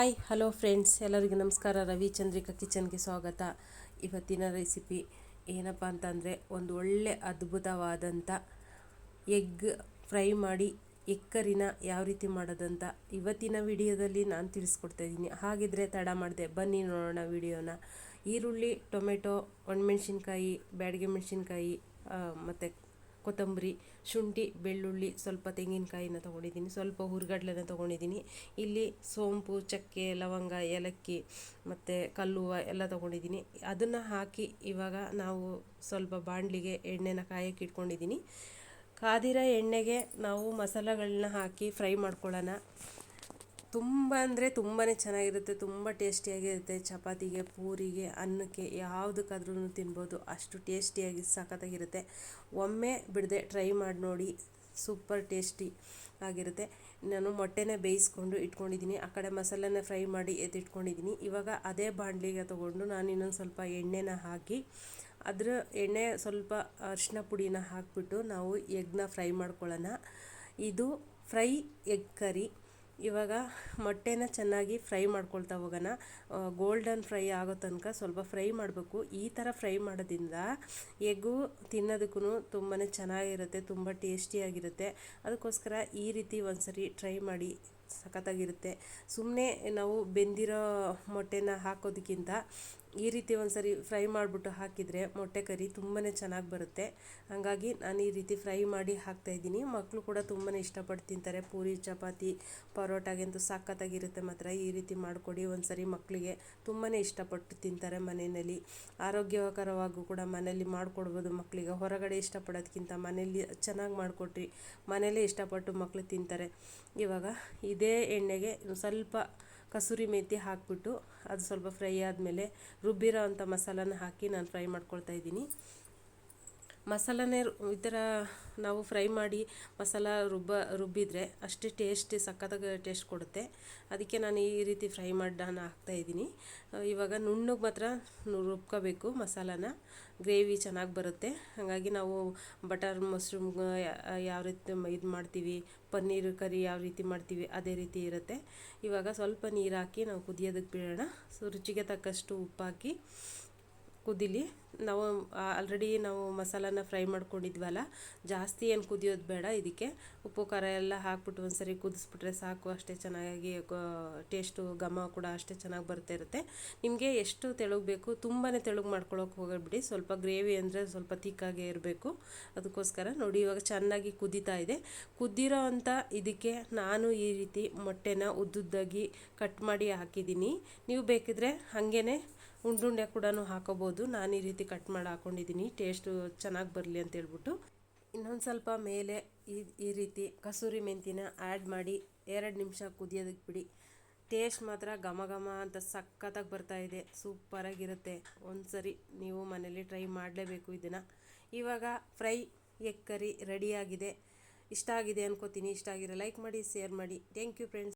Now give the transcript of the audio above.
Hi hello friends ಎಲ್ಲರಿಗೂ ನಮಸ್ಕಾರ. ರವಿ ಚಂದ್ರಿಕಾ ಕಿಚನ್ಗೆ ಸ್ವಾಗತ. ಇವತ್ತಿನ ರೆಸಿಪಿ ಏನಪ್ಪ ಅಂತಂದರೆ ಒಂದು ಒಳ್ಳೆ ಅದ್ಭುತವಾದಂಥ ಎಗ್ ಫ್ರೈ ಮಾಡಿ ಎಗ್ ಕರಿನ ಯಾವ ರೀತಿ ಮಾಡೋದಂತ ಇವತ್ತಿನ ವಿಡಿಯೋದಲ್ಲಿ ನಾನು ತಿಳಿಸ್ಕೊಡ್ತಾ ಇದ್ದೀನಿ. ಹಾಗಿದ್ರೆ ತಡ ಮಾಡಿದೆ, ಬನ್ನಿ ನೋಡೋಣ ವಿಡಿಯೋನ. ಈರುಳ್ಳಿ, ಟೊಮೆಟೊ, ಒಣಮೆಣ್ಸಿನ್ಕಾಯಿ, ಬ್ಯಾಡಿಗೆ ಮೆಣಸಿನ್ಕಾಯಿ ಮತ್ತು ಕೊತ್ತಂಬರಿ, ಶುಂಠಿ, ಬೆಳ್ಳುಳ್ಳಿ ಸ್ವಲ್ಪ ತೆಂಗಿನಕಾಯಿನ ತೊಗೊಂಡಿದ್ದೀನಿ. ಸ್ವಲ್ಪ ಹುರ್ಗಡ್ಲೆನ ತೊಗೊಂಡಿದ್ದೀನಿ. ಇಲ್ಲಿ ಸೋಂಪು, ಚಕ್ಕೆ, ಲವಂಗ, ಏಲಕ್ಕಿ ಮತ್ತು ಕಲ್ಲುವ ಎಲ್ಲ ತೊಗೊಂಡಿದ್ದೀನಿ. ಅದನ್ನು ಹಾಕಿ ಇವಾಗ ನಾವು ಸ್ವಲ್ಪ ಬಾಣಲಿಗೆ ಎಣ್ಣೆನ ಕಾಯಕ್ಕೆ ಇಟ್ಕೊಂಡಿದ್ದೀನಿ. ಕಾದಿರ ಎಣ್ಣೆಗೆ ನಾವು ಮಸಾಲೆಗಳನ್ನ ಹಾಕಿ ಫ್ರೈ ಮಾಡ್ಕೊಳ್ಳೋಣ. ತುಂಬ ಅಂದರೆ ತುಂಬಾ ಚೆನ್ನಾಗಿರುತ್ತೆ, ತುಂಬ ಟೇಸ್ಟಿಯಾಗಿರುತ್ತೆ ಚಪಾತಿಗೆ, ಪೂರಿಗೆ, ಅನ್ನಕ್ಕೆ ಯಾವುದಕ್ಕಾದ್ರೂ ತಿನ್ಬೋದು, ಅಷ್ಟು ಟೇಸ್ಟಿಯಾಗಿ ಸಖತ್ತಾಗಿರುತ್ತೆ. ಒಮ್ಮೆ ಬಿಡದೆ ಟ್ರೈ ಮಾಡಿ ನೋಡಿ, ಸೂಪರ್ ಟೇಸ್ಟಿ ಆಗಿರುತ್ತೆ. ನಾನು ಮೊಟ್ಟೆನೇ ಬೇಯಿಸ್ಕೊಂಡು ಇಟ್ಕೊಂಡಿದ್ದೀನಿ, ಆ ಕಡೆ ಮಸಾಲೆನ ಫ್ರೈ ಮಾಡಿ ಎತ್ತಿಟ್ಕೊಂಡಿದ್ದೀನಿ. ಇವಾಗ ಅದೇ ಬಾಣಲಿಗೆ ತೊಗೊಂಡು ನಾನು ಇನ್ನೊಂದು ಸ್ವಲ್ಪ ಎಣ್ಣೆನ ಹಾಕಿ, ಅದರ ಎಣ್ಣೆ ಸ್ವಲ್ಪ ಅರಿಶಿನ ಪುಡಿನ ಹಾಕಿಬಿಟ್ಟು ನಾವು ಎಗ್ನ ಫ್ರೈ ಮಾಡ್ಕೊಳ್ಳೋಣ. ಇದು ಫ್ರೈ ಎಗ್ ಕರಿ. ಇವಾಗ ಮೊಟ್ಟೆನ ಚೆನ್ನಾಗಿ ಫ್ರೈ ಮಾಡ್ಕೊಳ್ತಾ ಹೋಗೋಣ. ಗೋಲ್ಡನ್ ಫ್ರೈ ಆಗೋ ತನಕ ಸ್ವಲ್ಪ ಫ್ರೈ ಮಾಡಬೇಕು. ಈ ಥರ ಫ್ರೈ ಮಾಡೋದ್ರಿಂದ ಎಗ್ಗು ತಿನ್ನೋದಕ್ಕೂ ತುಂಬಾ ಚೆನ್ನಾಗಿರುತ್ತೆ, ತುಂಬ ಟೇಸ್ಟಿಯಾಗಿರುತ್ತೆ. ಅದಕ್ಕೋಸ್ಕರ ಈ ರೀತಿ ಒಂದ್ಸರಿ ಟ್ರೈ ಮಾಡಿ ಸಖತ್ತಾಗಿರುತ್ತೆ. ಸುಮ್ಮನೆ ನಾವು ಬೆಂದಿರೋ ಮೊಟ್ಟೆನ ಹಾಕೋದಕ್ಕಿಂತ ಈ ರೀತಿ ಒಂದು ಸರಿ ಫ್ರೈ ಮಾಡಿಬಿಟ್ಟು ಹಾಕಿದರೆ ಮೊಟ್ಟೆ ಕರಿ ತುಂಬಾ ಚೆನ್ನಾಗಿ ಬರುತ್ತೆ. ಹಾಗಾಗಿ ನಾನು ಈ ರೀತಿ ಫ್ರೈ ಮಾಡಿ ಹಾಕ್ತಾಯಿದ್ದೀನಿ ಮಕ್ಕಳು ಕೂಡ ತುಂಬಾ ಇಷ್ಟಪಟ್ಟು ತಿಂತಾರೆ. ಪೂರಿ, ಚಪಾತಿ, ಪರೋಟಾಗೆಂತೂ ಸಖತ್ತಾಗಿರುತ್ತೆ ಮಾತ್ರ. ಈ ರೀತಿ ಮಾಡಿಕೊಡಿ. ಒಂದು ಸರಿ ಮಕ್ಕಳಿಗೆ ತುಂಬಾ ಇಷ್ಟಪಟ್ಟು ತಿಂತಾರೆ ಮನೆಯಲ್ಲಿ. ಆರೋಗ್ಯಕರವಾಗೂ ಕೂಡ ಮನೆಯಲ್ಲಿ ಮಾಡಿಕೊಡ್ಬೋದು ಮಕ್ಕಳಿಗೆ ಹೊರಗಡೆ ಇಷ್ಟಪಡೋದಕ್ಕಿಂತ ಮನೆಯಲ್ಲಿ ಚೆನ್ನಾಗಿ ಮಾಡಿಕೊಟ್ರಿ ಮನೆಯಲ್ಲೇ ಇಷ್ಟಪಟ್ಟು ಮಕ್ಕಳು ತಿಂತಾರೆ. ಇವಾಗ ಇದೇ ಎಣ್ಣೆಗೆ ಸ್ವಲ್ಪ ಕಸೂರಿ ಮೇತಿ ಹಾಕಿಬಿಟ್ಟು ಅದು ಸ್ವಲ್ಪ ಫ್ರೈ ಆದಮೇಲೆ ರುಬ್ಬಿರೋ ಅಂಥ ಮಸಾಲನ ಹಾಕಿ ನಾನು ಫ್ರೈ ಮಾಡ್ಕೊಳ್ತಾ ಇದ್ದೀನಿ. ಮಸಾಲನೇ ಈ ಥರ ನಾವು ಫ್ರೈ ಮಾಡಿ ಮಸಾಲ ರುಬ್ಬ, ರುಬ್ಬಿದರೆ ಅಷ್ಟೇ ಟೇಸ್ಟ್, ಸಖತ್ತಾಗಿ ಟೇಸ್ಟ್ ಕೊಡುತ್ತೆ. ಅದಕ್ಕೆ ನಾನು ಈ ರೀತಿ ಫ್ರೈ ಮಾಡಿ ನಾನು ಹಾಕ್ತಾಯಿದ್ದೀನಿ ಇವಾಗ ನುಣ್ಣಗೆ ಮಾತ್ರ ರುಬ್ಕೋಬೇಕು ಮಸಾಲಾನ. ಗ್ರೇವಿ ಚೆನ್ನಾಗಿ ಬರುತ್ತೆ. ಹಾಗಾಗಿ ನಾವು ಬಟರ್ ಮಶ್ರೂಮ್ ಯಾವ ರೀತಿ ಇದು ಮಾಡ್ತೀವಿ, ಪನ್ನೀರ್ ಕರಿ ಯಾವ ರೀತಿ ಮಾಡ್ತೀವಿ, ಅದೇ ರೀತಿ ಇರುತ್ತೆ. ಇವಾಗ ಸ್ವಲ್ಪ ನೀರು ಹಾಕಿ ನಾವು ಕುದಿಯೋದಕ್ಕೆ ಬಿಡೋಣ. ಸೊ, ರುಚಿಗೆ ತಕ್ಕಷ್ಟು ಉಪ್ಪು ಹಾಕಿ ಕುದೀಲಿ. ನಾವು ಆಲ್ರೆಡಿ ನಾವು ಮಸಾಲಾನ ಫ್ರೈ ಮಾಡ್ಕೊಂಡಿದ್ವಲ್ಲ, ಜಾಸ್ತಿ ಏನು ಕುದಿಯೋದು ಬೇಡ ಇದಕ್ಕೆ. ಉಪ್ಪು, ಖಾರ ಎಲ್ಲ ಹಾಕ್ಬಿಟ್ಟು ಒಂದು ಸರಿ ಕುದಿಸ್ಬಿಟ್ರೆ ಸಾಕು, ಅಷ್ಟೇ ಚೆನ್ನಾಗಿ ಟೇಸ್ಟು ಘಮ ಕೂಡ ಅಷ್ಟೇ ಚೆನ್ನಾಗಿ ಬರ್ತಾ ಇರುತ್ತೆ. ನಿಮಗೆ ಎಷ್ಟು ತೆಳುಗ್ ಬೇಕು ತುಂಬಾ ತೆಳುಗ್ ಮಾಡ್ಕೊಳ್ಳೋಕೆ ಹೋಗಬಿಡಿ. ಸ್ವಲ್ಪ ಗ್ರೇವಿ ಅಂದರೆ ಸ್ವಲ್ಪ ತಿಕ್ಕಾಗೆ ಇರಬೇಕು. ಅದಕ್ಕೋಸ್ಕರ ನೋಡಿ, ಇವಾಗ ಚೆನ್ನಾಗಿ ಕುದೀತಾ ಇದೆ. ಕುದ್ದಿರೋ ಅಂಥ ಇದಕ್ಕೆ ನಾನು ಈ ರೀತಿ ಮೊಟ್ಟೆನ ಉದ್ದುದ್ದಾಗಿ ಕಟ್ ಮಾಡಿ ಹಾಕಿದ್ದೀನಿ. ನೀವು ಬೇಕಿದ್ರೆ ಹಾಗೇ ಉಂಡುಂಡೆ ಕೂಡ ಹಾಕೋಬೋದು. ನಾನು ಈ ರೀತಿ ಕಟ್ ಮಾಡಿ ಹಾಕ್ಕೊಂಡಿದ್ದೀನಿ ಟೇಸ್ಟು ಚೆನ್ನಾಗಿ ಬರಲಿ ಅಂತ ಹೇಳ್ಬಿಟ್ಟು. ಇನ್ನೊಂದು ಸ್ವಲ್ಪ ಮೇಲೆ ಈ ಈ ರೀತಿ ಕಸೂರಿ ಮೆಂತಿನ ಆ್ಯಡ್ ಮಾಡಿ ಎರಡು ನಿಮಿಷ ಕುದಿಯೋದಕ್ಕೆ ಬಿಡಿ. ಟೇಸ್ಟ್ ಮಾತ್ರ ಘಮ ಘಮ ಅಂತ ಸಖತ್ತಾಗಿ ಬರ್ತಾಯಿದೆ ಸೂಪರಾಗಿರುತ್ತೆ ಒಂದು ಸರಿ ನೀವು ಮನೇಲಿ ಟ್ರೈ ಮಾಡಲೇಬೇಕು ಇದನ್ನು ಇವಾಗ ಫ್ರೈ ಎಗ್ ಕರಿ ರೆಡಿಯಾಗಿದೆ ಇಷ್ಟ ಆಗಿದೆ ಅನ್ಕೋತೀನಿ. ಇಷ್ಟ ಆಗಿರೋ ಲೈಕ್ ಮಾಡಿ ಶೇರ್ ಮಾಡಿ. Thank you friends